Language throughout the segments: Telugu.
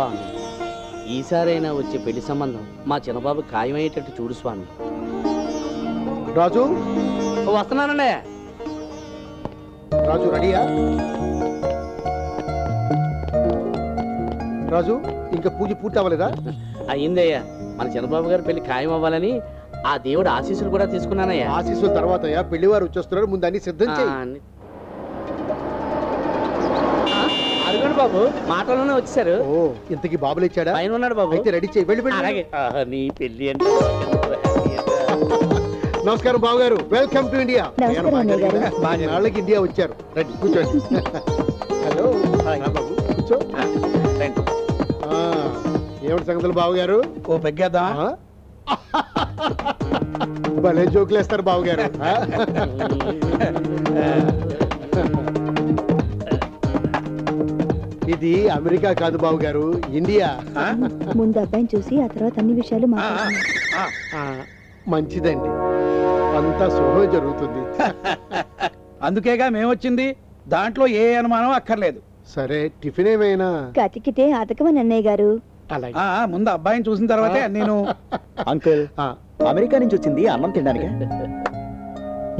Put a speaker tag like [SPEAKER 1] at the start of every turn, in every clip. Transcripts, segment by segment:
[SPEAKER 1] స్వామి. ఈసారైనా వచ్చే పెళ్ళి సంబంధం మా చిన్నబాబు ఖాయమయ్యేటట్టు చూడు స్వామి.
[SPEAKER 2] రాజు?
[SPEAKER 1] వస్తున్నానండి.
[SPEAKER 2] రాజు రెడీయా? రాజు ఇంకా పూజ పూర్తి అవ్వలేదా?
[SPEAKER 1] అయ్యిందయ్యా. మన చిన్నబాబు గారి పెళ్ళి ఖాయం అవ్వాలని ఆ దేవుడు ఆశీస్సులు కూడా తీసుకున్నానయ్యా.
[SPEAKER 2] ఆశీస్సుల తర్వాత పెళ్ళి వారు వచ్చేస్తున్నారు. ముందు అన్ని సిద్ధం చేయి
[SPEAKER 1] అడుగండి బాబు. మాటల్లోనే వచ్చేసారు
[SPEAKER 2] ఓ ఇంతకి బాబులు ఇచ్చాడా?
[SPEAKER 1] పైన ఉన్నాడు బాబు.
[SPEAKER 2] అయితే రెడీ చేయి వెళ్ళి వెళ్ళి.
[SPEAKER 1] అలాగే. ఆహా, నీ పెళ్ళి అంటే
[SPEAKER 2] నమస్కారం బాబు గారు వెల్కమ్ టు ఇండియా
[SPEAKER 3] నమస్కారం, అన్నయ్య గారు.
[SPEAKER 2] ఇండియా వచ్చారు. రండి కూర్చోండి. హలో. బాబు. కూర్చో. ఆ, ఏమిటి సంగతులు బాబు గారు
[SPEAKER 4] ఓ పెగ్గేద్దామా?
[SPEAKER 2] ఆ? భలే జోకులు వేస్తారు బాబు గారు ఆ? ఇది అమెరికా కాదు బాబు గారు ఇండియా?
[SPEAKER 3] ముందు అబ్బాయిని చూసి ఆ తర్వాత అన్ని విషయాలు
[SPEAKER 2] మంచిదండి. అంతా శుభం జరుగుతుంది.
[SPEAKER 4] అందుకేగా మేము వచ్చింది దాంట్లో ఏ అనుమానం అక్కర్లేదు.
[SPEAKER 2] సరే టిఫిన్ ఏమైనా?
[SPEAKER 3] కతికితే అతకమని అన్నయ్య గారు.
[SPEAKER 2] అలాగే.
[SPEAKER 4] ఆ ముందు అబ్బాయిని చూసిన తర్వాతే నేను
[SPEAKER 5] అంకుల్
[SPEAKER 2] ఆ,
[SPEAKER 5] అమెరికా నుంచి వచ్చింది అన్నం తినడానికి.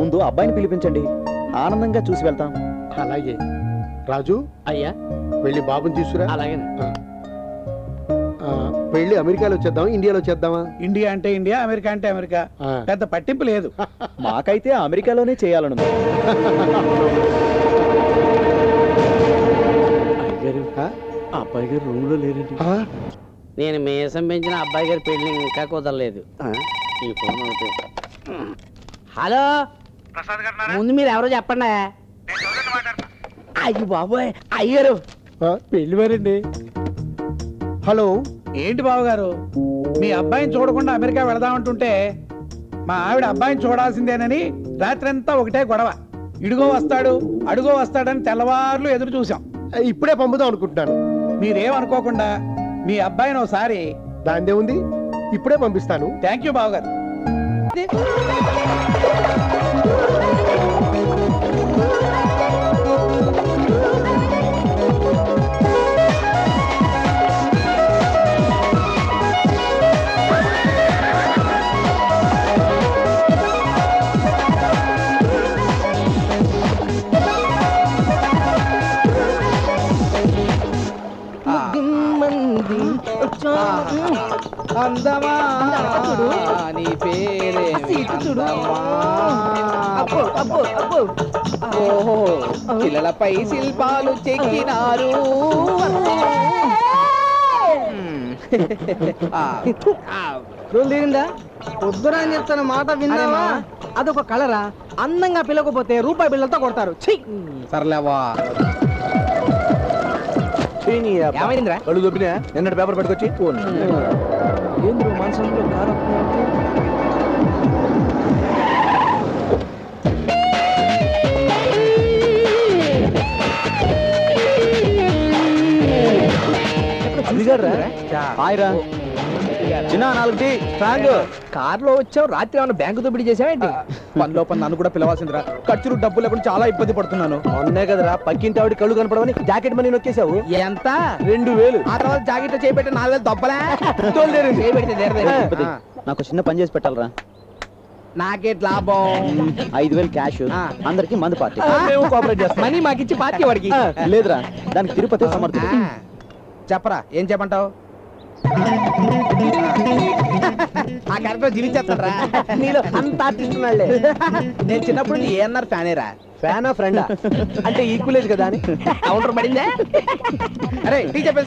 [SPEAKER 5] ముందు అబ్బాయిని పిలిపించండి ఆనందంగా చూసి వెళ్తాం.
[SPEAKER 2] అలాగే. రాజు?
[SPEAKER 1] అయ్యా?
[SPEAKER 2] వెళ్ళి బాబుని తీసుకురా.
[SPEAKER 1] అలాగే.
[SPEAKER 2] ఆ, పెళ్ళి అమెరికాలో చేద్దాం ఇండియాలో చేద్దామా?
[SPEAKER 4] ఇండియా అంటే ఇండియా అమెరికా అంటే అమెరికా. పెద్ద పట్టింపు లేదు.
[SPEAKER 5] మాకైతే అమెరికాలోనే చేయాలనుంది.
[SPEAKER 1] అయ్యగారు
[SPEAKER 2] ఆ?
[SPEAKER 1] ఆ అబ్బాయి గారు రూమ్లో లేరండి.
[SPEAKER 2] ఆ,
[SPEAKER 1] నేను మీసం పెంచిన అబ్బాయి గారి పెళ్ళి ఇంకా కుదరలేదు. ఈ ఫోన్. హలో? ముందు మీరు ఎవరో చెప్పండి. అయ్యి బాబోయ్ అయ్యారు పెళ్ళి వారండి
[SPEAKER 2] హలో.
[SPEAKER 4] ఏంటి బావగారు? మీ అబ్బాయిని చూడకుండా అమెరికా వెళదామంటుంటే మా ఆవిడ అబ్బాయిని చూడాల్సిందేనని రాత్రంతా ఒకటే గొడవ. ఇడుగో వస్తాడు అడుగో వస్తాడని తెల్లవార్లు ఎదురు చూసాం
[SPEAKER 2] ఇప్పుడే పంపుదాం అనుకుంటున్నాను.
[SPEAKER 4] మీరేమనుకోకుండా మీ అబ్బాయిని ఒకసారి
[SPEAKER 2] దాందే ఉంది. ఇప్పుడే పంపిస్తాను.
[SPEAKER 4] థ్యాంక్ యూ బావగారు
[SPEAKER 1] ఓహో పిల్లలపై శిల్పాలు చెక్కినారు.
[SPEAKER 6] దిగిందా పొద్దున అని చెప్తాను మాట విన్నావా? అదొక కలరా? అందంగా పిలకపోతే రూపాయి బిళ్ళతో కొడతారు. ఛీ!
[SPEAKER 1] సర్లేవా.
[SPEAKER 6] ఏమైందిరా?
[SPEAKER 5] కళ్ళు దొబ్బినా? నిన్నటి పేపర్ పట్టుకొచ్చి?
[SPEAKER 6] ఏంద్రు? మనసులో కారం
[SPEAKER 5] హాయ్రా చిన్న నాలుగు స్ట్రాంగ్
[SPEAKER 6] కార్లో వచ్చావు రాత్రి ఏమైనా బ్యాంకు దోపిడీ చేసావేంటి
[SPEAKER 4] పనిలో పని నన్ను కూడా పిలవాల్సిందిరా ఖర్చులు డబ్బు లేకుండా చాలా ఇబ్బంది పడుతున్నాను.
[SPEAKER 5] మొన్నే కదరా పక్కింటి ఆవిడ కళ్ళు కనపడమని జాకెట్ మనీ నొక్కేశావు.
[SPEAKER 6] ఎంత?
[SPEAKER 5] రెండు వేలు.
[SPEAKER 6] ఆ తర్వాత జాకెట్ చేపెట్టి నాలుగు వేలు దొబ్బలే. ఆ.
[SPEAKER 5] నాకు చిన్న పని చేసి పెట్టాలరా.
[SPEAKER 6] నాకేట్ లాభం?
[SPEAKER 5] ఐదు వేలు క్యాష్. అందరికి మందు పార్టీ.
[SPEAKER 6] కోఆపరేట్ చేస్తాం. మనీ మాకిచ్చి పార్టీ వాడికి.
[SPEAKER 5] లేదురా దానికి తిరుపతి సమర్థుడు.
[SPEAKER 6] ఆ. చెప్పరా ఏం చెప్పంటావు ఆ క్యారెక్టర్ జీవించేస్తాడరా. నీలో అంత ఆర్టిస్ట్ ఉన్నాడులే నేను చిన్నప్పుడు నీ ఏఎన్ఆర్ ఫ్యానేరా.
[SPEAKER 5] ఫ్యానా ఫ్రెండా అంటే ఈక్వలేజ్ కదా అని.
[SPEAKER 6] కౌంటర్ పడిందే? అరే టీచర్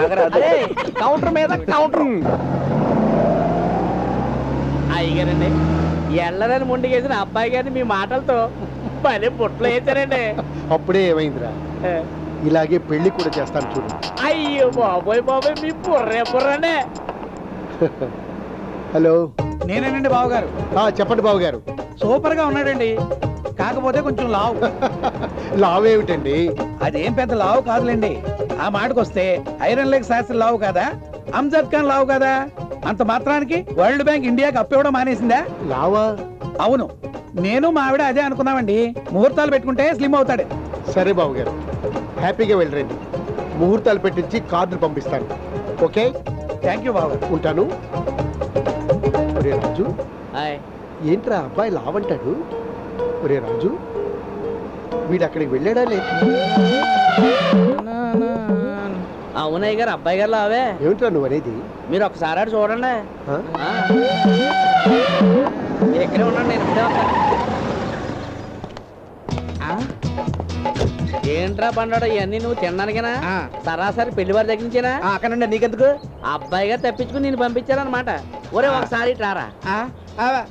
[SPEAKER 5] ఆగరా.
[SPEAKER 6] అరే కౌంటర్ మీద కౌంటర్
[SPEAKER 1] అయ్యగారండి ఎల్లరని ముందుకేసిన అబ్బాయి గారిని మీ మాటలతో భలే బుట్టలు వేసారండి.
[SPEAKER 2] అప్పుడే ఏమైందిరా? ఇలాగే పెళ్ళి కూడా చేస్తాను చూడు.
[SPEAKER 1] అయ్యో బాబోయ్ బాబోయ్ మీ బుర్రే బుర్రనే.
[SPEAKER 2] హలో.
[SPEAKER 4] నేనేనండి బావగారు.
[SPEAKER 2] ఆ, చెప్పండి బాబు గారు
[SPEAKER 4] సూపర్గా ఉన్నాడండి. కాకపోతే కొంచెం లావు.
[SPEAKER 2] లావేమిటండి?
[SPEAKER 4] అదేం పెద్ద లావు కాదులేండి. ఆ మాటకొస్తే ఐరన్ లేక్ శాస్త్రి లావు కాదా? అంజద్ ఖాన్ లావు కదా? అంత మాత్రానికి వరల్డ్ బ్యాంక్ ఇండియాకి అప్పు ఇవ్వడం మానేసిందా?
[SPEAKER 2] లావా?
[SPEAKER 4] అవును. నేను మా ఆవిడ అదే అనుకున్నామండి. ముహూర్తాలు పెట్టుకుంటే స్లిమ్ అవుతాడు.
[SPEAKER 2] సరే బాబు గారు. హ్యాపీగా వెళ్ళరండి.
[SPEAKER 7] ముహూర్తాలు పెట్టించి కార్డులు పంపిస్తాను. ఓకే?
[SPEAKER 4] థ్యాంక్ యూ బాబు.
[SPEAKER 7] ఉంటాను. ఒరే రాజు.
[SPEAKER 1] హాయ్.
[SPEAKER 7] ఏంట్రా అబ్బాయి లావంటాడు? ఒరే రాజు వీడు అక్కడికి వెళ్ళాడా లేదు?
[SPEAKER 1] అవునయ్య గారు అబ్బాయి గారు లావే.
[SPEAKER 7] ఏమిట్రా నువ్వు అనేది?
[SPEAKER 1] మీరు ఒకసారి ఆడు చూడండి. మీరు ఇక్కడే ఉండండి నేను ఏంట్రా బండాడు ఇవన్నీ నువ్వు తినడానికేనా?
[SPEAKER 6] ఆ.
[SPEAKER 1] సరాసరి పెళ్ళి వారి దగ్గర నుంచేనా?
[SPEAKER 6] ఆ, అక్కడుండే నీకెందుకు?
[SPEAKER 1] ఆ అబ్బాయి గారు తప్పించుకుని నేను పంపించారనమాట ఒరే ఒకసారి రారా.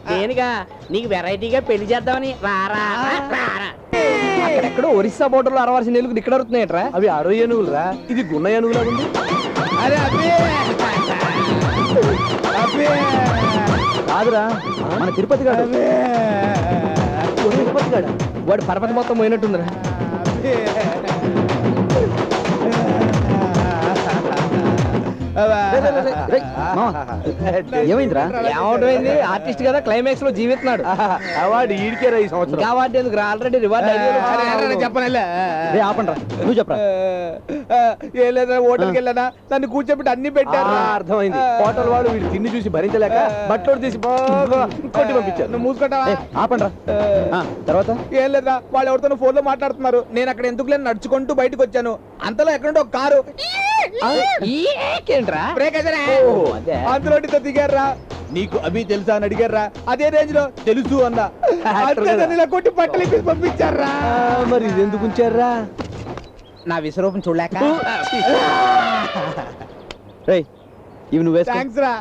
[SPEAKER 1] దేనిగా? నీకు వెరైటీగా పెళ్ళి చేద్దామని. రారా రారా
[SPEAKER 6] అక్కడెక్కడో ఒరిస్సా బోర్డర్లో అరవాల్సిన ఏనుగులు ఇక్కడ అరుతున్నాయట్రా
[SPEAKER 7] అవి అరవై ఏనుగులు రా ఇది గున్న ఏనుగులా ఉంది?
[SPEAKER 6] అరే అబ్బే! అబ్బే!
[SPEAKER 5] కాదురా మన తిరుపతి గారు
[SPEAKER 6] తిరుపతి గాడు? వాడు పర్వతం మొత్తం పోయినట్టుందిరా.
[SPEAKER 5] ఏమైందిరా?
[SPEAKER 6] ఏమవుతుంది? ఆర్టిస్ట్ కదా క్లైమాక్స్లో జీవిస్తున్నాడు.
[SPEAKER 7] అవార్డు ఈడికే రా ఈ సంవత్సరం?
[SPEAKER 6] అవార్డు ఎందుకు ఆల్రెడీ రివార్డ్ చెప్పనలే
[SPEAKER 5] రే ఆపండ్రా. నువ్వు చెప్పరా?
[SPEAKER 6] ఏం లేదా హోటల్కి వెళ్ళానా? నన్ను కూర్చోబెట్టి అన్ని పెట్టారు
[SPEAKER 7] ఆ, అర్థమైంది. హోటల్ వాళ్ళు వీడు తిండి చూసి భరించలేక బట్టలు తీసి బాగా కొట్టి పంపించారు
[SPEAKER 6] నువ్వు మూసుకుంటావా?
[SPEAKER 5] ఆపండ్రా. తర్వాత?
[SPEAKER 6] ఏం లేదా వాళ్ళు ఎవరితో ఫోన్లో మాట్లాడుతున్నారు. నేను అక్కడ ఎందుకు లేని నడుచుకుంటూ బయటకు వచ్చాను. అంతలో ఎక్కడుంటే ఒక కారు? అందులో దిగారా నీకు అభి తెలుసా అని అడిగారా అదే రేంజ్లో తెలుసు అన్నా. కొట్టి బట్టలు ఇప్పి పంపించారా
[SPEAKER 7] మరి ఇది ఎందుకు ఉంచారా
[SPEAKER 6] నా విశ్వరూపం చూడలేక.
[SPEAKER 5] రేయ్ ఇవి నువ్వు వేసుకో.
[SPEAKER 6] థ్యాంక్స్ రా.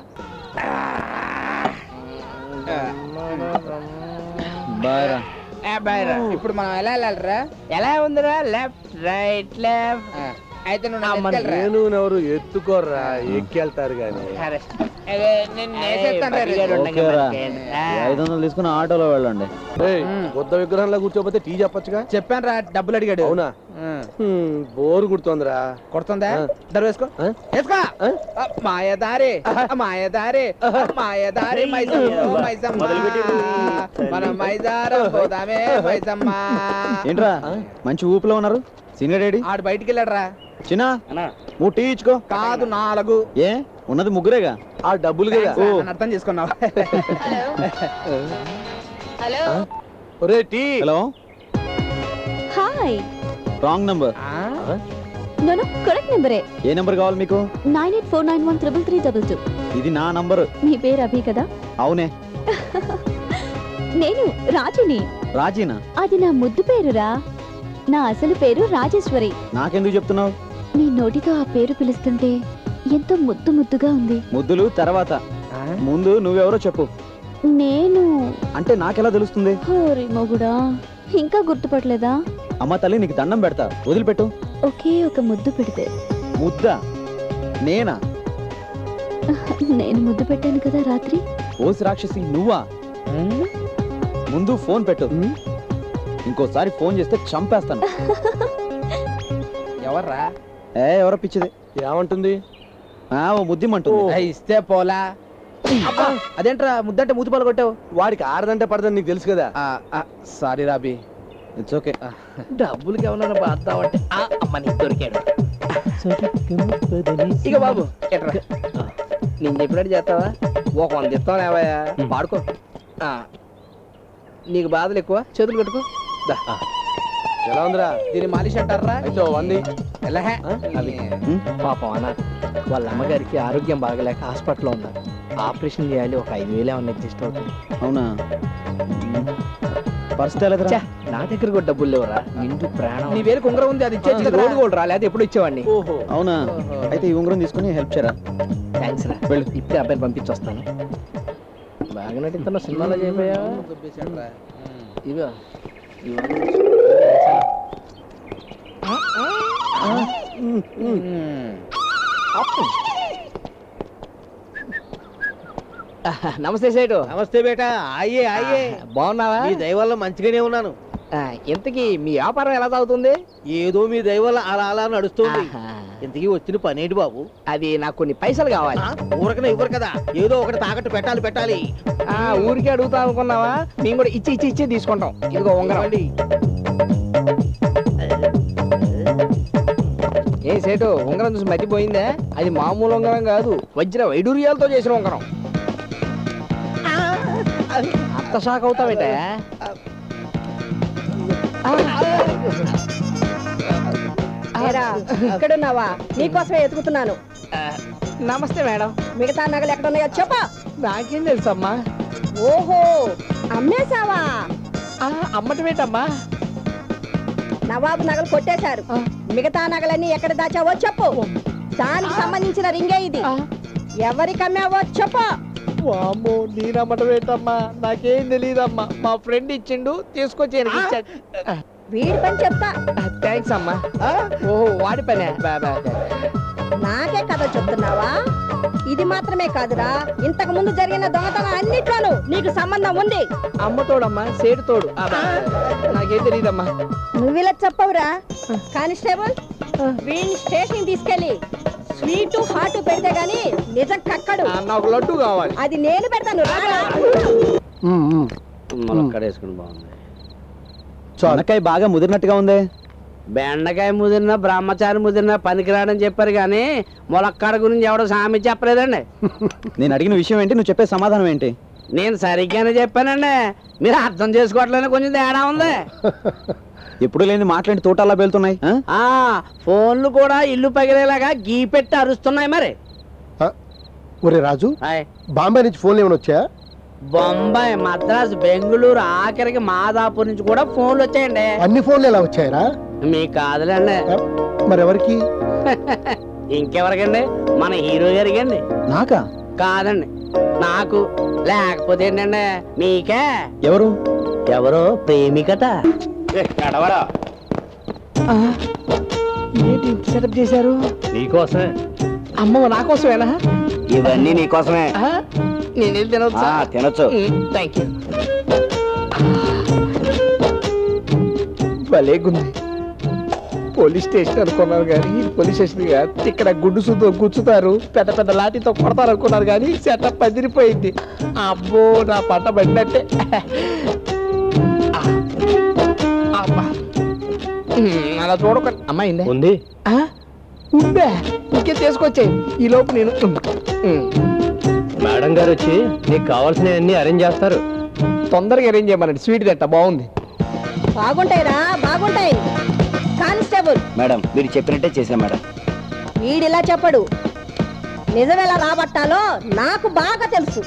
[SPEAKER 5] రా.
[SPEAKER 6] ఇప్పుడు మనం ఎలా వెళ్ళాలిరా? ఎలా ఉందిరా? Left right left. అయితే నువ్వు నా.
[SPEAKER 7] నేను ఎవరు ఎత్తుకోర్రా? ఎక్కెళ్తారు గాని
[SPEAKER 6] అరే, అదే,
[SPEAKER 5] ఐదు వందలు తీసుకుని ఆటోలో వెళ్ళండి.
[SPEAKER 7] బుద్ధ విగ్రహంలో కూర్చోపోతే టీ చెప్పొచ్చుగా?
[SPEAKER 6] చెప్పాను రా డబ్బులు అడిగాడు.
[SPEAKER 7] అవునా? హ్మ్, బోరు కుడుతోందిరా
[SPEAKER 6] కొడుతుందా?
[SPEAKER 7] ఆ.
[SPEAKER 6] దరు వేసుకో? వేసుకో. మాయదారి ఆ, మాయదారి మాయదారి మైసమ్మ మైసమ్మ. మన మైదారం పోదామే మైసమ్మ.
[SPEAKER 5] ఏంట్రా? మంచి ఊపిలో ఉన్నారు? సీనియర్ డాడీ
[SPEAKER 6] ఆడు బయటికి వెళ్ళాడు రా
[SPEAKER 5] చిన్న నువ్వు టీ ఇచ్చుకో.
[SPEAKER 6] కాదు నాలుగు.
[SPEAKER 5] ఏ? ఉన్నది ముగ్గురేగా?
[SPEAKER 7] ఆ డబ్బులు కదా.
[SPEAKER 6] నన్ను అర్థం చేసుకున్నావు?
[SPEAKER 7] ఒరే tea.
[SPEAKER 5] Hello.
[SPEAKER 8] Hi.
[SPEAKER 5] Wrong number?
[SPEAKER 8] No correct నెంబరే.
[SPEAKER 5] ఏ నెంబర్ కావాలి మీకు?
[SPEAKER 8] Nine eight four nine one triple three double two.
[SPEAKER 5] ఇది నా నంబర్.
[SPEAKER 8] మీ పేరు అభి కదా?
[SPEAKER 5] అవునే.
[SPEAKER 8] నేను రాజుని.
[SPEAKER 5] రాజీనా?
[SPEAKER 8] అది నా ముద్దు పేరురా. నా అసలు పేరు రాజేశ్వరి.
[SPEAKER 5] నాకెందుకు చెప్తున్నావు?
[SPEAKER 8] నీ నోటితో ఆ పేరు పిలుస్తుంటే ఎంతో ముద్దు ముద్దుగా ఉంది.
[SPEAKER 5] ముద్దులు తర్వాత. ముందు నువ్వెవరో చెప్పు.
[SPEAKER 8] నేను.
[SPEAKER 5] అంటే నాకెలా తెలుస్తుంది?
[SPEAKER 8] మొగుడా ఇంకా గుర్తుపట్టలేదా?
[SPEAKER 5] అమ్మ తల్లి నీకు దండం పెడతా. వదిలిపెట్టు.
[SPEAKER 8] ఒకే ఒక ముద్దు పెడితే.
[SPEAKER 5] ముద్ద? నేనా?
[SPEAKER 8] నేను ముద్దు పెట్టాను కదా రాత్రి?
[SPEAKER 5] ఓసి రాక్షసి నువ్వా? ముందు ఫోన్ పెట్టు. ఇంకోసారి ఫోన్ చేస్తే చంపేస్తాను.
[SPEAKER 6] ఎవర్రా?
[SPEAKER 5] ఏ ఎవరో పిచ్చిది.
[SPEAKER 7] ఏమంటుంది?
[SPEAKER 5] ఓ ముద్దిమంటుంది
[SPEAKER 6] ఆ, ఇస్తే పోలా. అబ్బా, అదేంట్రా ముద్దంటే మూతి పాలు కొట్టావు?
[SPEAKER 7] వాడికి ఆడదంటే పడదని నీకు తెలుసు కదా.
[SPEAKER 6] సారీ రాబీ.
[SPEAKER 5] ఇట్స్ ఓకే
[SPEAKER 6] డబ్బులకి ఏమన్నా బాద్దామంటే అమ్మ నీకు దొరికాడు. ఇక బాబు ఎట్రా? నేను చెప్పినట్టు చేస్తావా? ఒక వంద ఇస్తాం లేవయ్యా? పాడుకో ఆ, నీకు బాధలు ఎక్కువ? చేతులు కట్టుకో. దా.
[SPEAKER 7] ఎలా ఉందిరా?
[SPEAKER 6] దీన్ని మాలిష్ అంటారా?
[SPEAKER 7] అయితే వంది.
[SPEAKER 6] ఎలా హే?
[SPEAKER 5] ఉమ్.
[SPEAKER 6] పాపం అన్న వాళ్ళ అమ్మగారికి ఆరోగ్యం బాగలేక హాస్పిటల్లో ఉన్నారు ఆపరేషన్ చేయాలి ఒక ఐదు వేలు ఏమన్నా అడ్జస్ట్ అవుతుంది.
[SPEAKER 5] అవునా? పరిస్థితి
[SPEAKER 6] నా దగ్గర కూడా డబ్బులు లేవురా. నిండు ప్రాణం. నీ వేలు కుంగరం ఉంది అది ఇచ్చేది రోడ్డు గోల్డ్ రా లేదా ఎప్పుడు ఇచ్చేవాడిని.
[SPEAKER 5] అవునా? అయితే ఈ ఉంగరం తీసుకుని హెల్ప్ చేయరా?
[SPEAKER 6] థ్యాంక్స్ రా.
[SPEAKER 5] వెళ్ళు.
[SPEAKER 6] ఇప్పుడే అబ్బాయిని పంపించొస్తాను. బాగా నటిస్తున్నా సినిమాలో చేయబోయా ఇదిగో. నమస్తే సేటు.
[SPEAKER 1] నమస్తే బేటా. అయ్యే అయ్యే.
[SPEAKER 6] బాగున్నావా?
[SPEAKER 1] మీ దయ వల్ల మంచిగానే ఉన్నాను.
[SPEAKER 6] ఇంతకీ మీ వ్యాపారం ఎలా సాగుతుంది?
[SPEAKER 1] ఏదో మీ దయ వల్ల అలా అలా నడుస్తుంది. ఇంతకీ వచ్చిన పనేంటి బాబు?
[SPEAKER 6] అది నాకు కొన్ని పైసలు కావాలి.
[SPEAKER 1] ఆ, ఊరకనే ఇవ్వరు కదా. ఏదో ఒకటి తాకట్టు పెట్టాలి పెట్టాలి.
[SPEAKER 6] ఆ ఊరికే అడుగుతా అనుకున్నావా? మేము కూడా ఇచ్చి ఇచ్చి ఇచ్చి తీసుకుంటాం. ఇదిగో ఉంగరం. ఏ
[SPEAKER 9] సేటు ఉంగరం చూసి మతిపోయిందా? అది మామూలు ఉంగరం కాదు వజ్ర వైడూర్యాలతో చేసిన ఉంగరం. అంత షాక్ అవుతావేట?
[SPEAKER 10] ఇక్కడున్నావా? నీకోసమే ఎతుకుతున్నాను.
[SPEAKER 9] నమస్తే మేడం.
[SPEAKER 10] మిగతా నగలు ఎక్కడున్నాయో చెప్పా.
[SPEAKER 9] నాకేం తెలుసమ్మా?
[SPEAKER 10] ఓహో అమ్మేశావా?
[SPEAKER 9] అమ్మటమేటమ్మా?
[SPEAKER 10] నవాబు నగలు కొట్టేశారు. మిగతా నగలన్నీ ఎక్కడ దాచావో చెప్పు. దానికి సంబంధించిన రింగే ఇది. ఎవరికి అమ్మావో చెప్పు.
[SPEAKER 9] వామ్మో నేను అమ్మటమేటమ్మా నాకేం తెలియదమ్మా మా ఫ్రెండ్ ఇచ్చిండు తీసుకొచ్చి ఇచ్చాడు.
[SPEAKER 10] వీడి పని చెప్తా.
[SPEAKER 9] థ్యాంక్స్ అమ్మా. ఓహో వాడి పనే. బా, బా, బా.
[SPEAKER 10] నాకే కథ చెప్తున్నావా? ఇది మాత్రమే కాదురా. ఇంతకు ముందు జరిగిన దొంగతనం అన్నిట్లోనూ నీకు సంబంధం ఉంది.
[SPEAKER 9] అమ్మ తోడమ్మా సేటు తోడు. నాకేం తెలియదమ్మా
[SPEAKER 10] నువ్విలా చెప్పవురా. కానిస్టేబుల్ వీడిని స్టేషన్ తీసుకెళ్ళి స్వీటు హాట్ పెడితే గాని నిజం కక్కడు.
[SPEAKER 9] నాకు లడ్డు కావాలి.
[SPEAKER 10] అది నేను పెడతాను.
[SPEAKER 1] ములక్కడ వేసుకుని బాగుంది.
[SPEAKER 2] చాలు.
[SPEAKER 11] అనకాయ బాగా ముదిరినట్టుగా ఉంది.
[SPEAKER 1] బెండకాయ ముదిరినా బ్రహ్మచారి ముదిరినా పనికిరాడని చెప్పారు కానీ ములక్కాడ గురించి ఎవడో సామి చెప్పలేదండి.
[SPEAKER 11] నేను అడిగిన విషయం ఏంటి? నువ్వు చెప్పే సమాధానం ఏంటి?
[SPEAKER 1] నేను సరిగ్గానే చెప్పానండి. మీరు అర్థం చేసుకోవట్లేదు కొంచెం తేడా ఉంది.
[SPEAKER 11] ఎప్పుడు లేని మాట్లాడి తోటల్లా వెళ్తున్నాయి
[SPEAKER 1] ఆ ఫోన్లు కూడా ఇల్లు పగిలేలాగా గీ పెట్టి అరుస్తున్నాయి మరి.
[SPEAKER 2] ఒరే రాజు
[SPEAKER 1] హాయ్.
[SPEAKER 2] బాంబే నుంచి ఫోన్లు ఏమైనా వచ్చాయా?
[SPEAKER 1] బొంబాయి మద్రాసు బెంగళూరు ఆఖరికి మాదాపూర్ నుంచి కూడా ఫోన్లు వచ్చాయండి.
[SPEAKER 2] అన్ని ఫోన్లు ఎలా వచ్చాయరా?
[SPEAKER 1] మీకు కాదులేండి.
[SPEAKER 2] మరెవరికి?
[SPEAKER 1] ఇంకెవరికండి? మన హీరో గారికి అండి
[SPEAKER 11] నాకా?
[SPEAKER 1] కాదండి. నాకు లేకపోతే ఏంటండి? మీకే?
[SPEAKER 11] ఎవరు?
[SPEAKER 1] ఎవరో ప్రేమికట
[SPEAKER 9] ఏంటి సెటప్ చేశారు?
[SPEAKER 1] నీకోసమే.
[SPEAKER 9] అమ్మ నా కోసమేనా
[SPEAKER 11] ఇవన్నీ నీకోసమే.
[SPEAKER 9] నేను వెళ్ళి తినవచ్చా
[SPEAKER 11] తినొచ్చు.
[SPEAKER 9] థ్యాంక్ యూ భలేగుంది పోలీస్ స్టేషన్ అనుకున్నారు కానీ పోలీస్ స్టేషన్ కాదు ఇక్కడ గుడ్డు సుద్దు గుచ్చుతారు పెద్ద పెద్ద లాఠీతో కొడతారు అనుకున్నారు కానీ సెటప్ పదిరిపోయింది అబ్బో నా పంట పడినట్టే. ఆ, అబ్బా. ఉమ్, అలా చూడకండి. అమ్మాయిందే
[SPEAKER 1] ఉంది?
[SPEAKER 9] ఆ? ఉందా? ఇంకే తీసుకొచ్చాయి. ఈ లోపు నేను ఉమ్, ఉమ్.
[SPEAKER 1] మేడం గారు వచ్చి నీకు కావాల్సినవన్నీ అరేంజ్ చేస్తారు.
[SPEAKER 9] తొందరగా అరేంజ్ చేయమనండి. స్వీట్ తింటా బాగుంది.
[SPEAKER 10] బాగుంటాయిరా బాగుంటాయి. కానిస్టేబుల్.
[SPEAKER 11] మేడం మీరు చెప్పినట్టే చేశాం మేడం.
[SPEAKER 10] వీడిలా చెప్పడు. నిజమెలా రాబట్టాలో నాకు బాగా తెలుసు.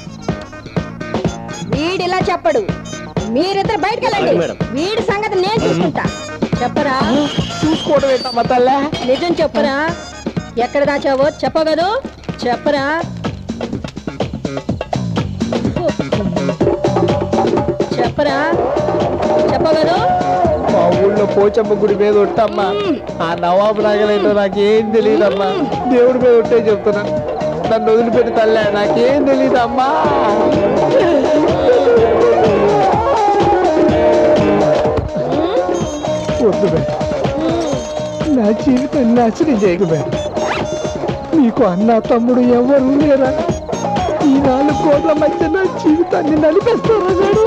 [SPEAKER 10] వీడిలా చెప్పడు. మీరిద్దరు బయటికి
[SPEAKER 1] అలాగే
[SPEAKER 10] వెళ్ళండి
[SPEAKER 1] మేడం.
[SPEAKER 10] వీడి సంగతి నేను చూసుకుంటా. చెప్పరా?
[SPEAKER 9] చూసుకోవడం ఏంటమ్మా తల్లే.
[SPEAKER 10] నిజం చెప్పరా? ఎక్కడ దాచావో చెప్పగదు? చెప్పరా? చెప్పరా? చెప్పగదు
[SPEAKER 9] మా ఊళ్ళో పోచమ్మ గుడి మీద ఉంటామ్మా ఆ నవాబు నాగలేంటో నాకేం తెలియదమ్మా దేవుడి మీద ఉంటే చెప్తున్నా. నన్ను వదిలిపెట్టి తల్లే నాకేం తెలియదమ్మా వద్దు. నా జీవితం నాశనం చేయకు. మీకు అన్న తమ్ముడు ఎవరు లేరా? ఈ నాలుగు కోట్ల మధ్య నా జీవితాన్ని
[SPEAKER 10] మరి చెప్పగదు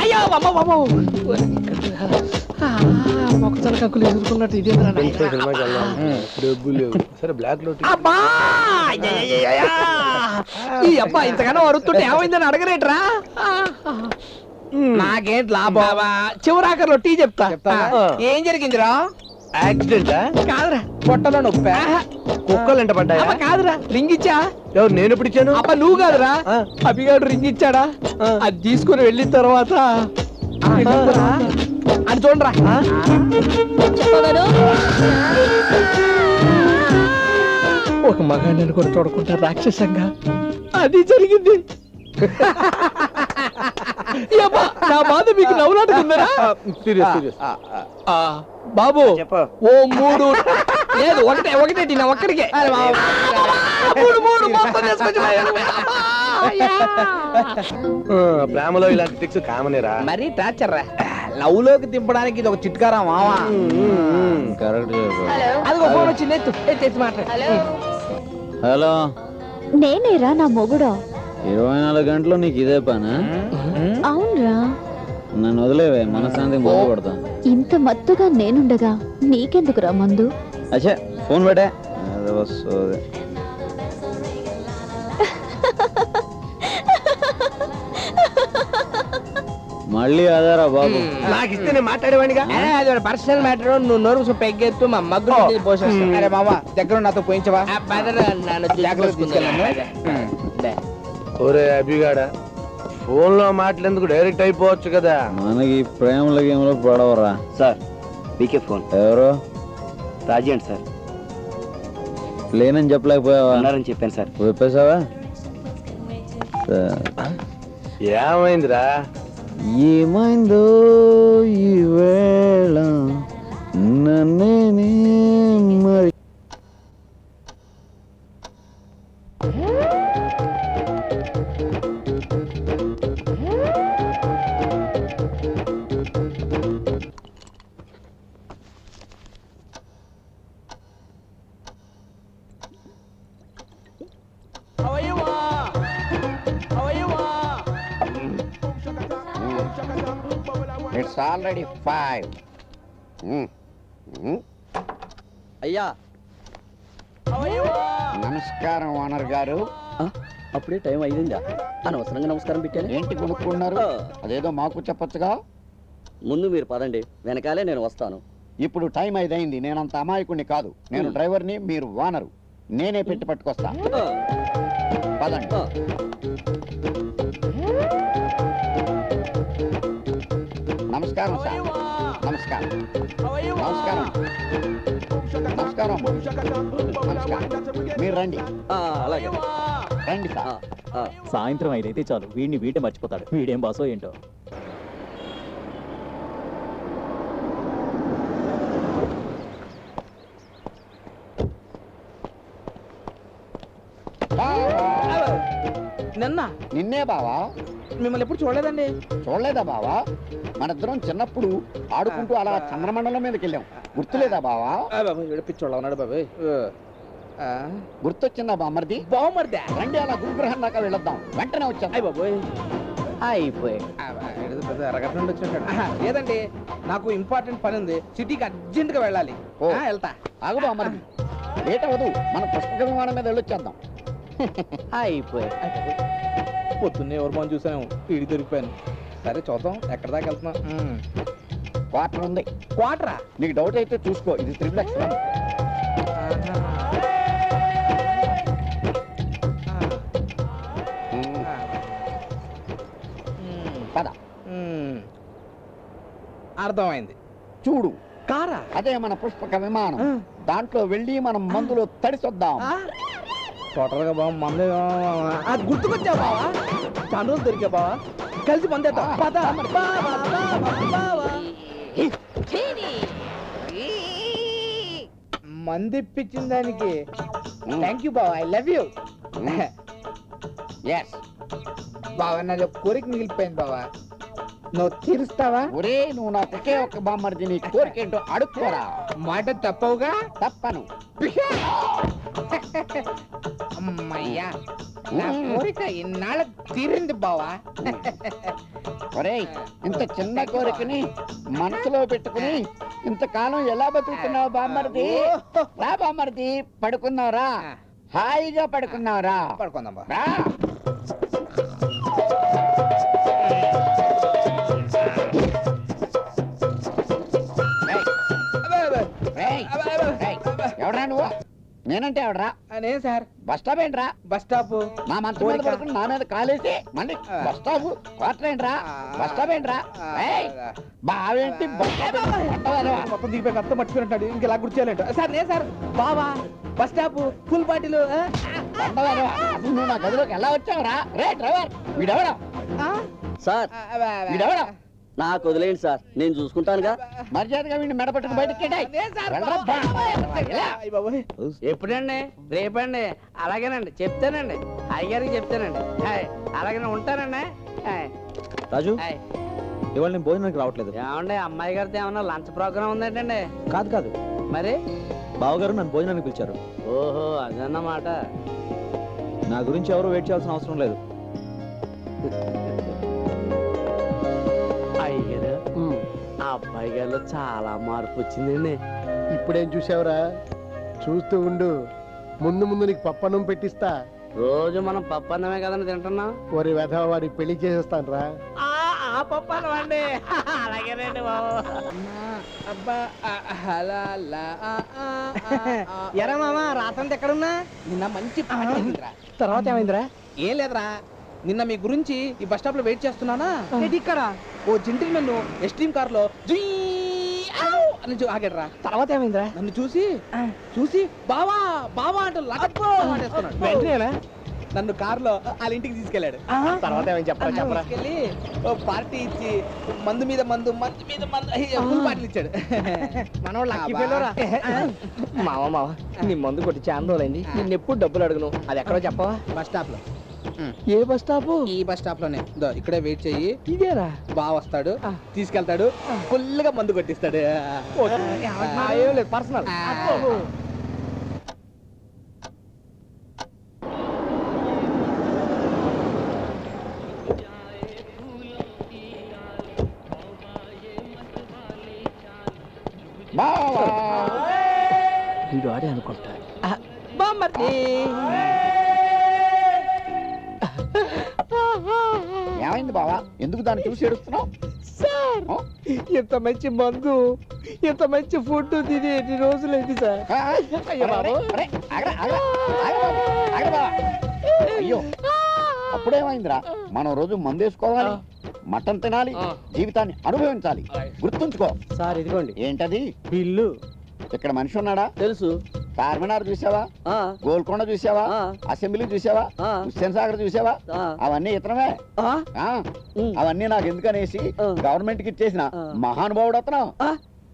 [SPEAKER 9] అయ్యో అమ్మ అమ్మ మొక్కజొన్న కంకులు ఎదుర్కొన్నట్టు ఇదేంద్రా అబ్బా అయ్యయ్యయ్యయ్య. ఈ అబ్బా ఇంతగానో అరుతుంటే ఏమైందని అడగరేట్రా నాకేంటి లాభం? చివరాకర్లో టీ చెప్తా. ఏం జరిగిందిరా?
[SPEAKER 1] యాక్సిడెంట్
[SPEAKER 9] కాదురా. పొట్టలో నొప్పి?
[SPEAKER 1] కుక్కలు ఎంట పడ్డాయా?
[SPEAKER 9] అబ్బా కాదురా. రింగ్ ఇచ్చా?
[SPEAKER 1] ఎవరు నేను ఇచ్చాను?
[SPEAKER 9] అబ్బా నువ్వు కాదురా. అభిగాడు రింగ్ ఇచ్చాడా? అది తీసుకుని వెళ్ళిన తర్వాత అని చూడరా. ఒక మగాడిని కూడా చూడకుండా రాక్షసంగా అది జరిగింది. నా బాధ మీకు నవ్వులాడుకుందరా ఆ, బాబు ఓ మూడు లేదు ఒకటే ఒకటే నా ఒక్కడికే. మూడు మూడు
[SPEAKER 1] ప్రేమలో ఇలాంటి ట్రిక్స్ కామనేరా
[SPEAKER 9] మరీ టార్చర్ రా.
[SPEAKER 6] లవ్లోకి దింపడానికి ఇది ఒక చిట్కారా మావా?
[SPEAKER 1] కరెక్ట్
[SPEAKER 6] అది ఫోన్ వచ్చింది ఎత్తు ఎత్తు మాట్లాడు.
[SPEAKER 1] హలో
[SPEAKER 8] నేనేరా నా మొగుడా?
[SPEAKER 1] ఇరవై నాలుగు గంటలు నీకు ఇదే పనా?
[SPEAKER 8] అవునరా.
[SPEAKER 1] నన్ను వదిలేవే మనశ్శాంతి బాగుపడతా
[SPEAKER 8] ఇంత మత్తుగా నేనుండగా నీకెందుకురా మందు?
[SPEAKER 1] అచ్చే ఫోన్ పెట్టే. అదే వస్తుంది. మళ్ళీ అదారా బాబు.
[SPEAKER 6] నాకు ఇస్తే నేను మాట్లాడేవాడిగా అది పర్సనల్ మ్యాటర్ నువ్వు నోరు పెగ్గెత్తు మా మగ్గు పోసేస్తా. అరే మామ దగ్గర నాతో పోయించవా?
[SPEAKER 2] ఒరే అభిగాడ ఫోన్లో మాట్లాడేందుకు డైరెక్ట్ అయిపోవచ్చు కదా.
[SPEAKER 1] మనకి ప్రేమల గేమ్లో పడవరా.
[SPEAKER 11] సార్ మీకే ఫోన్.
[SPEAKER 1] ఎవరు?
[SPEAKER 11] రాజీ అండి సార్.
[SPEAKER 1] లేనని చెప్పలేకపోయావా?
[SPEAKER 11] అన్నారని చెప్పాను సార్.
[SPEAKER 1] చెప్పేశావా?
[SPEAKER 2] ఏమైందిరా?
[SPEAKER 1] ఏమైందో ఈ వేళ
[SPEAKER 11] ఆల్రెడీ ఫైవ్.
[SPEAKER 1] అయ్యా.
[SPEAKER 11] నమస్కారం ఓనర్ గారు.
[SPEAKER 1] అప్పుడే టైం అయిందా? అనవసరంగా నమస్కారం పెట్టాను.
[SPEAKER 11] ఏంటి కొనుక్కున్నారు? అదేదో మాకు చెప్పొచ్చుగా?
[SPEAKER 1] ముందు మీరు పదండి. వెనకాలే నేను వస్తాను.
[SPEAKER 11] ఇప్పుడు టైం ఐదైంది. నేనంత అమాయకుడిని కాదు. నేను డ్రైవర్ని మీరు ఓనరు. నేనే పెట్టి పట్టుకొస్తా. పదండి. నమస్కారం సార్. నమస్కారం. నమస్కారం. నమస్కారం. నమస్కారం. మీరు రండి.
[SPEAKER 1] అలాగే.
[SPEAKER 11] రండి సార్.
[SPEAKER 5] సాయంత్రం ఐదైతే చాలు. వీడిని వీటే మర్చిపోతాడు. వీడేం బాసో ఏంటో.
[SPEAKER 6] నిన్న?
[SPEAKER 11] నిన్నే బావా?
[SPEAKER 6] మిమ్మల్ని ఎప్పుడు చూడలేదండి.
[SPEAKER 11] చూడలేదా బావా? మనిద్దరం చిన్నప్పుడు ఆడుకుంటూ అలా చంద్రమండలం మీదకి వెళ్ళాం. గుర్తులేదా బావా?
[SPEAKER 6] పిచ్చోళ్ళ ఉన్నాడు బాబాయ్
[SPEAKER 11] గుర్తొచ్చిందా బామ్మర్ది
[SPEAKER 6] బాగుమరిదే
[SPEAKER 11] రండి అలా గురుగ్రహం దాకా వెళ్ళొద్దాం. వెంటనే వచ్చాం
[SPEAKER 6] అయ్య బాబోయ్. అరగంట నుండి లేదండి నాకు ఇంపార్టెంట్ పని ఉంది. సిటీకి అర్జెంట్గా వెళ్ళాలి వెళ్తా.
[SPEAKER 11] ఆగు బామ్మర్ది లేట్ అవ్వదు. మన పుష్పక విమానం మీద వెళ్ళొచ్చేద్దాం.
[SPEAKER 1] అయిపోయి
[SPEAKER 6] పొద్దున్నే ఎవరు మనం చూసాను ఈడి దొరికిపోయాను. సరే చూద్దాం. ఎక్కడ దాకా వెళ్తున్నా?
[SPEAKER 11] క్వార్టర్ ఉంది.
[SPEAKER 6] క్వార్టరా?
[SPEAKER 11] నీకు డౌట్ అయితే చూసుకో. ఇది త్రిపుల్ ఎక్స్ పద.
[SPEAKER 6] అర్థమైంది.
[SPEAKER 11] చూడు.
[SPEAKER 6] కారా?
[SPEAKER 11] అదే మన పుష్పక విమానం. దాంట్లో వెళ్ళి మనం మందులో తడిసొద్దాం
[SPEAKER 6] టోటల్గా బాగా మందే అది గుర్తుకొచ్చా బావా? చాలా రోజులు దొరికా బావా? కలిసి మందేద్దాం పద. బావా, బావా, బావా. మంది ఇప్పించిన దానికి థ్యాంక్ యూ బావా. ఐ లవ్ యూ
[SPEAKER 11] ఎస్
[SPEAKER 6] బావా నాది ఒక కోరిక మిగిలిపోయింది బావా. నువ్వు తీరుస్తావా?
[SPEAKER 11] ఒరే నువ్వు నాకు ఒకే ఒక బామ్మర్ది నీ కోరికేంటో అడుక్కోరా.
[SPEAKER 6] మాట తప్పవుగా?
[SPEAKER 11] తప్పను.
[SPEAKER 6] అమ్మయ్యా నా కోరిక ఇన్నాళ్ళ తీరింది బావా.
[SPEAKER 11] ఒరేయ్ ఇంత చిన్న కోరికని మనసులో పెట్టుకుని ఇంతకాలం ఎలా బతుకుతున్నావు బామ్మర్ది? రా బామ్మర్ది పడుకున్నావురా హాయిగా పడుకున్నావురా
[SPEAKER 6] పడుకుందాం
[SPEAKER 11] రా. నేనంటే ఎవడరా?
[SPEAKER 6] నేను సార్.
[SPEAKER 11] బస్ స్టాప్ ఏంట్రా?
[SPEAKER 6] Bus stop.
[SPEAKER 11] నా మీద పడుకుని నా మీద కాలేసి మళ్ళీ బస్ స్టాప్. క్వార్టర్ ఏంట్రా? బస్ స్టాప్ ఏంట్రా? బావేంటి?
[SPEAKER 6] మొత్తం దిగిపోయి కొత్త మర్చిపోయినట్టాడు ఇంకా ఇలా గుర్తు సార్ నేను సార్. బావా బస్ స్టాప్ ఫుల్ బాటిల్
[SPEAKER 11] నువ్వు? నా గదిలోకి ఎలా వచ్చావురా? రే డ్రైవర్ వీడెవడా?
[SPEAKER 1] సార్
[SPEAKER 11] వీడెవడా?
[SPEAKER 1] నాకు వదిలేయండి సార్. నేను చూసుకుంటానుగా.
[SPEAKER 11] మర్యాదగా వీడిని మెడపట్టుకు బయటకి?
[SPEAKER 1] ఎప్పుడండి? రేపండి. అలాగేనండి. చెప్తానండి. అయ్యగారికి చెప్తానండి. హాయ్. అలాగే ఉంటానండి.
[SPEAKER 5] రాజు
[SPEAKER 1] హాయ్.
[SPEAKER 5] ఇవాళ నేను భోజనానికి రావట్లేదు.
[SPEAKER 1] ఏమండి అమ్మాయి గారితో ఏమన్నా లంచ్ ప్రోగ్రామ్ ఉందేంటండి?
[SPEAKER 5] కాదు కాదు.
[SPEAKER 1] మరి?
[SPEAKER 5] బావగారు నన్ను భోజనానికి పిలిచారు.
[SPEAKER 1] ఓహో అదన్నమాట.
[SPEAKER 5] నా గురించి ఎవరు వెయిట్ చేయాల్సిన అవసరం లేదు.
[SPEAKER 1] అబ్బాయి గారిలో చాలా మార్పు వచ్చిందండి.
[SPEAKER 2] ఇప్పుడేం చూసావురా? చూస్తూ ఉండు. ముందు ముందు నీకు పప్పన్నం పెట్టిస్తా.
[SPEAKER 1] రోజు మనం పప్పు అన్నమే కదండి తింటున్నాం.
[SPEAKER 2] ఒరి వెధవ వాడికి పెళ్ళి చేసేస్తాను రా
[SPEAKER 1] ఆ పప్పు అన్నం అండి. అలాగేనండి బాబు.
[SPEAKER 6] అబ్బా అలా.
[SPEAKER 12] ఎరా మామ రాత్రంతా ఎక్కడున్నా?
[SPEAKER 6] నిన్న మంచి పాట అయిందిరా.
[SPEAKER 12] తర్వాత ఏమైందిరా?
[SPEAKER 6] ఏం లేదురా. నిన్న మీ గురించి ఈ బస్ స్టాప్లో వెయిట్ చేస్తున్నానా?
[SPEAKER 12] ఇక్కడ.
[SPEAKER 6] ఓ జింటిల్ నన్ను ఎస్ట్రీమ్ కార్లో జుయ్ ఆవ్ అని ఆగాడురా.
[SPEAKER 12] తర్వాత ఏమైందిరా?
[SPEAKER 6] నన్ను చూసి చూసి బావా బావా అంటూ అనేస్తున్నాడు
[SPEAKER 12] వెంటనేనా
[SPEAKER 6] నన్ను కార్లో వాళ్ళ ఇంటికి తీసుకెళ్ళాడు.
[SPEAKER 2] తర్వాత ఏమైంది చెప్పరా చెప్పరా?
[SPEAKER 6] తీసుకెళ్ళి ఓ పార్టీ ఇచ్చి మందు మీద మందు మందు మీద మందు ఫుల్ పార్టీలు ఇచ్చాడు.
[SPEAKER 12] మనోడు లక్కీ
[SPEAKER 6] అబ్బా.
[SPEAKER 12] ఫెలోరా మావ మావ నీ మందు కొట్టి చాలా రోజులైంది. నిన్ను ఎప్పుడు డబ్బులు అడుగును. అది ఎక్కడో చెప్పవా?
[SPEAKER 6] బస్ స్టాప్లో
[SPEAKER 12] ఏ బస్ స్టాప్?
[SPEAKER 6] ఈ బస్ స్టాప్లోనే ఇక్కడే వెయిట్ చెయ్యి.
[SPEAKER 12] ఇదేరా?
[SPEAKER 6] బాగా వస్తాడు. తీసుకెళ్తాడు. ఫుల్గా మందు కొట్టిస్తాడు.
[SPEAKER 12] ఏం లేదు పర్సనల్. వీడు ఆడే అనుకుంటా.
[SPEAKER 11] ఏమైంది బావా. ఎందుకు దాన్ని చూసి ఏడుస్తున్నావు?
[SPEAKER 12] ఇంత మంచి మందు ఇంత మంచి ఫుడ్ తిని ఎన్ని రోజులైంది సార్? అయ్యో బాబు.
[SPEAKER 11] అయ్యో అప్పుడేమైందిరా? మనం రోజు మందేసుకోవాలి మటన్ తినాలి జీవితాన్ని అనుభవించాలి. గుర్తుంచుకో.
[SPEAKER 12] సార్ ఇదిగోండి.
[SPEAKER 11] ఏంటది?
[SPEAKER 12] బిల్లు
[SPEAKER 11] ఇక్కడ మనిషి ఉన్నాడా?
[SPEAKER 12] తెలుసు.
[SPEAKER 11] చార్మినార్ చూసావా
[SPEAKER 12] ఆ,
[SPEAKER 11] గోల్కొండ చూసావా. అసెంబ్లీ చూసావా. హుస్సేన్ సాగర్ చూసావా అవన్నీ ఇతనమే
[SPEAKER 12] ఉమ్.
[SPEAKER 11] అవన్నీ నాకు ఎందుకనేసి. గవర్నమెంట్కి ఇచ్చేసిన. మహానుభావుడు అతను.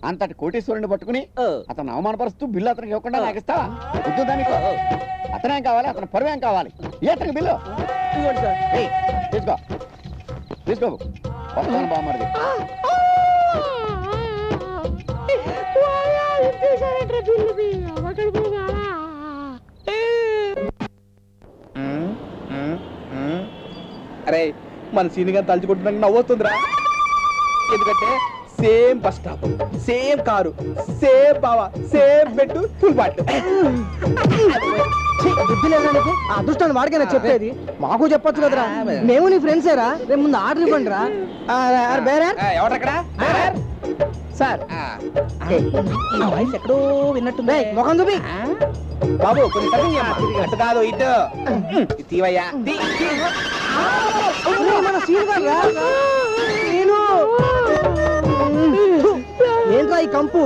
[SPEAKER 11] అంతటి కోటేశ్వరుని పట్టుకుని. అతను అవమానపరుస్తూ బిల్లు అతనికి ఇవ్వకుండా. నాకు ఇస్తావా వద్దు దానికి అతనేం కావాలి అతని పరువేం కావాలి ఏ అతనికి బిల్లు తీసుకో తీసుకో వస్తాను బామ్మడిది
[SPEAKER 6] అరే మన సీని గారు తలుచుకుంటున్నాక నవ్వుతుందిరా ఎందుకంటే same bus stop same car same బావా సేమ్ బెడ్ ఫుల్ బాటిల్.
[SPEAKER 12] బుద్ధి లేదా నీకు? ఆ అదృష్టాన్ని వాడికైనా చెప్పేది. మాకు చెప్పొచ్చు కదరా. మేము నీ ఫ్రెండ్స్ ఏరా రేపు ముందు ఆర్డర్ ఇవ్వండి రా. బేరా
[SPEAKER 6] ఎవరక్కడ
[SPEAKER 12] సార్.
[SPEAKER 6] వాయిస్ ఎక్కడో విన్నట్టుంది.
[SPEAKER 12] ముఖం చూపి.
[SPEAKER 6] బాబు కొంచెం కాదు ఇటు. తీవయ్యా.
[SPEAKER 12] మన సీన్ గారు రా. నేను. ఏంట్రా ఈ కంపు.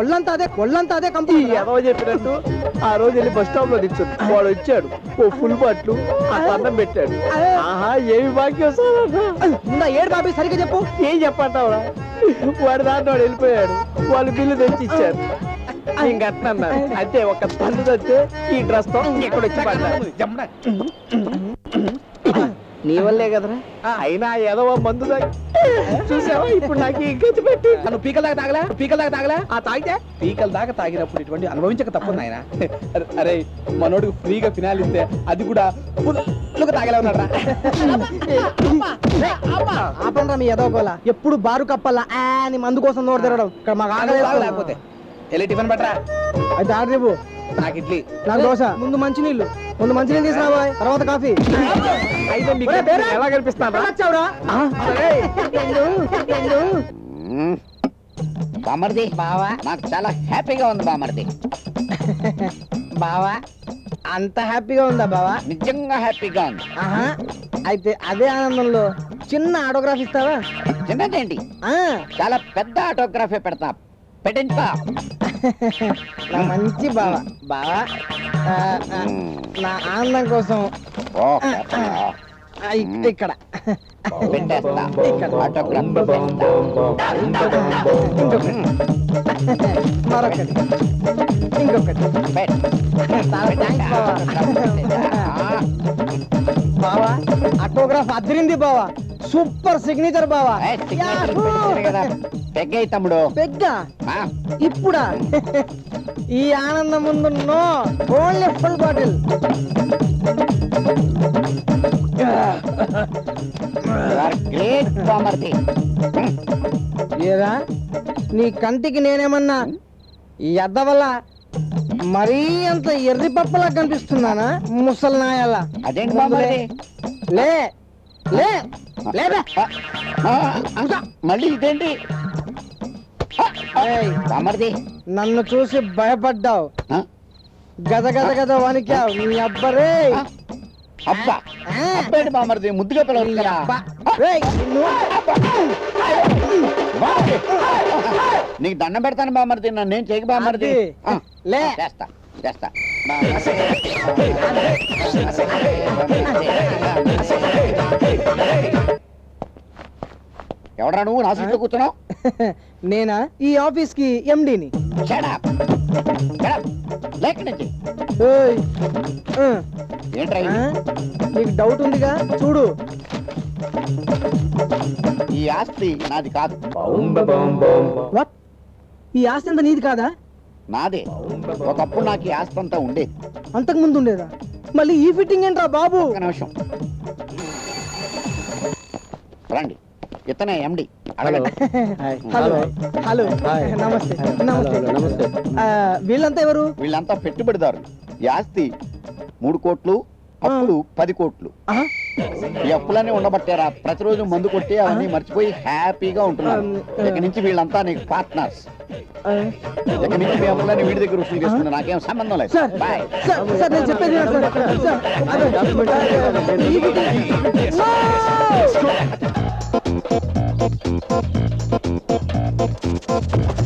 [SPEAKER 12] ఒళ్ళంతా అదే ఒళ్ళంతా అదే కంపు
[SPEAKER 9] ఎవరో చెప్పినట్టు ఆ రోజు వెళ్ళి బస్ స్టాప్లో దించుంది వాడు వచ్చాడు. ఓ ఫుల్ బాట్లు ఆ అన్నం పెట్టాడు. ఆహా ఏమి సార్
[SPEAKER 12] ముందా ఏడు బాబీ సరిగ్గా చెప్పు.
[SPEAKER 9] ఏం చెప్పంటావురా వాడి దాంట్లో వాడు వెళ్ళిపోయాడు. వాళ్ళు బిల్లు తెచ్చి ఇచ్చారు అంతే ఒక తల్లి తెస్తే ఈ డ్రెస్తో ఇక్కడ వచ్చి. నీ వల్లే కదరా? అయినా ఏదో మందు చూసావా? ఇప్పుడు నాకు గతి పెట్టి.
[SPEAKER 6] నువ్వు పీకల దాకా తాగలా? పీకల దాకా తాగలా? ఆ తాగితే? పీకల దాకా తాగినప్పుడు ఇటువంటి అనుభవించక తప్పదు నాయన. అరే మనోడికి ఫ్రీగా ఫినాల్ ఇస్తే అది కూడా తాగలే ఉన్నాడు
[SPEAKER 12] ఆపండ్రా మీ ఎదో గోల ఎప్పుడు బారు కప్పల్లా? ఆ అని మందు కోసం నోరు తిరగడం ఇక్కడ మాకు వేస్తుంది.
[SPEAKER 6] లేకపోతే. వెళ్ళి టిఫిన్ పట్టరా.
[SPEAKER 12] అయితే ఆర్డర్ ఇవ్వు.
[SPEAKER 6] నాకు ఇడ్లీ.
[SPEAKER 12] నాకు దోశ. ముందు మంచినీళ్ళు. ముందు మంచినీళ్ళు తీసుకురాబోయ్ తర్వాత కాఫీ.
[SPEAKER 9] అయితే మీకు. ఎలా కనిపిస్తాను
[SPEAKER 12] వచ్చావురా.
[SPEAKER 11] బామ్మర్ది. బావా. నాకు చాలా హ్యాపీగా ఉంది బామ్మర్ది.
[SPEAKER 12] బావా అంత హ్యాపీగా ఉందా బావా?
[SPEAKER 11] నిజంగా హ్యాపీగా ఉంది.
[SPEAKER 12] ఆహా అయితే అదే ఆనందంలో చిన్న ఆటోగ్రాఫ్ ఇస్తావా?
[SPEAKER 11] చిన్నదేంటి?
[SPEAKER 12] ఆ,
[SPEAKER 11] చాలా పెద్ద ఆటోగ్రాఫే పెడతా. పెట్టించుకో.
[SPEAKER 12] నా మంచి బావ. బావా ఆ, ఆ, నా ఆనందం కోసం.
[SPEAKER 11] ఓ.
[SPEAKER 12] ఆ, ఇక్కడ.
[SPEAKER 11] పెట్టేస్తా. ఆటోగ్రాఫ్
[SPEAKER 12] ఇంకొకటి. మరొకటి. ఇంకొకటి. చాలా థ్యాంక్స్ బావా. బావా ఆటోగ్రాఫ్ అదిరింది బావా. సూపర్ సిగ్నేచర్ బావా.
[SPEAKER 11] ఏయ్, signature పెట్టేశారు కదా. పెగ్గేయ్ తమ్ముడు.
[SPEAKER 12] పెద్ద
[SPEAKER 11] ఆ,
[SPEAKER 12] ఇప్పుడా? ఈ ఆనందం ముందు no only full bottle.
[SPEAKER 11] you are great బామర్ది
[SPEAKER 12] ఏరా? నీ కంటికి నేనేమన్నా ఈ అద్ద వల్ల మరీ అంత ఎర్రి పప్పలా కనిపిస్తున్నానా ముసలి నాయలా
[SPEAKER 11] అదేంటి బామర్ది
[SPEAKER 12] లే లే లేదా.
[SPEAKER 11] ఆ, ఆ, మళ్ళీ ఇదేంటి?
[SPEAKER 12] నన్ను చూసి భయపడ్డావు. గద గద గద వణికావు నీ అబ్బరే
[SPEAKER 11] అబ్బా. అబ్బాయి బామర్ది ముద్దుగా కదా. బామర్ది. నీకు దండం పెడతాను బామర్ది నన్ను నేను చేయకు బామర్ది?
[SPEAKER 12] లే.
[SPEAKER 11] చేస్తా చేస్తా. ఎవడరా నువ్వు? నా సీట్లో కూర్చున్నావు?
[SPEAKER 12] నేనా? ఈ ఆఫీస్కి ఎండిని.
[SPEAKER 11] లేక నుంచి. ఏంట్రా ఇది?
[SPEAKER 12] నీకు డౌట్ ఉందిగా? చూడు.
[SPEAKER 11] ఈ ఆస్తి నాది కాదు.
[SPEAKER 12] వాట్ ఈ ఆస్తి అంతా నీది కాదా?
[SPEAKER 11] నాదే. ఒకప్పుడు నాకు ఈ ఆస్తి అంతా ఉండేది.
[SPEAKER 12] అంతకు ముందు ఉండేదా? మళ్ళీ ఈ ఫిట్టింగ్ ఏంట్రా బాబు?
[SPEAKER 11] ఒక నిమిషం. రండి. ఇతనే ఎండి అడగండి.
[SPEAKER 12] హలో హలో నమస్తే నమస్తే
[SPEAKER 9] నమస్తే
[SPEAKER 12] వీళ్ళంతా ఎవరు?
[SPEAKER 11] వీళ్ళంతా పెట్టుబడిదారులు. ఈ ఆస్తి మూడు కోట్లు అప్పులు పది కోట్లు? ఈ అప్పులన్నీ ఉండబట్టారా. ప్రతిరోజు మందు కొట్టి అవన్నీ మర్చిపోయి హ్యాపీగా ఉంటున్నారు. ఇక నుంచి వీళ్ళంతా నీకు పార్ట్నర్స్ ఇక నుంచి మీ అప్పులన్నీ వీడి దగ్గర వసూలు నాకేం సంబంధం లేదు. బాయ్
[SPEAKER 12] చెప్పేది Thank you.